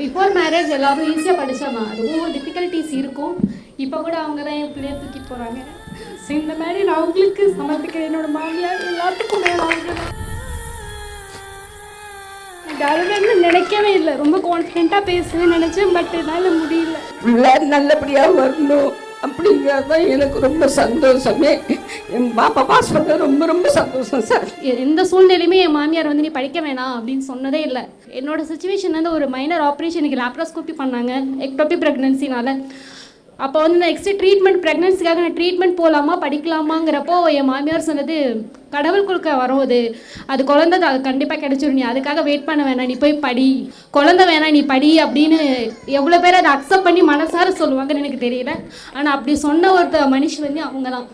Before marriage எல்லாரும் ஈஸியாக படிச்சாமா அதுவும் டிஃபிகல்ட்டிஸ் இருக்கும். இப்போ கூட அவங்க தான் என் பிள்ளைய தூக்கி போகிறாங்க ஸோ இந்த மாதிரி நான் அவங்களுக்கு சமர்ப்பிக்கிற என்னோட மாமியார் எல்லாத்துக்கும் மேலே அவங்க நினைக்கவே இல்லை. ரொம்ப கான்ஃபிடென்ட்டாக பேசுவேன் நினச்சேன் பட் என்னால் முடியல. நல்லபடியாக வரணும். அப்படிங்கிறது தான் எனக்கு ரொம்ப சந்தோஷமே. என் பாப்பா சொல்றது ரொம்ப ரொம்ப சந்தோஷம் சார். எ- எந்த சூழ்நிலையுமே என் மாமியார் வந்து நீ படிக்க வேணாம் அப்படின்னு சொன்னதே இல்லை. என்னோட சுச்சுவேஷன் வந்து ஒரு மைனர் ஆப்ரேஷனுக்கு லேப்ரோஸ்கோப்பி பண்ணாங்க. எக்டோபி ப்ரெக்னன்சினால அப்போ வந்து நெக்ஸ்ட் ட்ரீட்மெண்ட் ப்ரெக்னன்சிக்காக நான் ட்ரீட்மெண்ட் போகலாமா படிக்கலாமாங்கிறப்போ என் மாமியார் சொன்னது கடவுள் கொடுக்க வரும் அது. அது குழந்தை அது கண்டிப்பாக கிடச்சிரும். நீ அதுக்காக வெயிட் பண்ண வேணாம் நீ போய் படி. குழந்தை வேணாம் நீ படி அப்படின்னு எவ்வளோ பேர் அதை அக்செப்ட் பண்ணி மனசார சொல்லுவாங்கன்னு எனக்கு தெரியல. ஆனால் அப்படி சொன்ன ஒருத்த மனுஷன் வந்து அவங்க தான்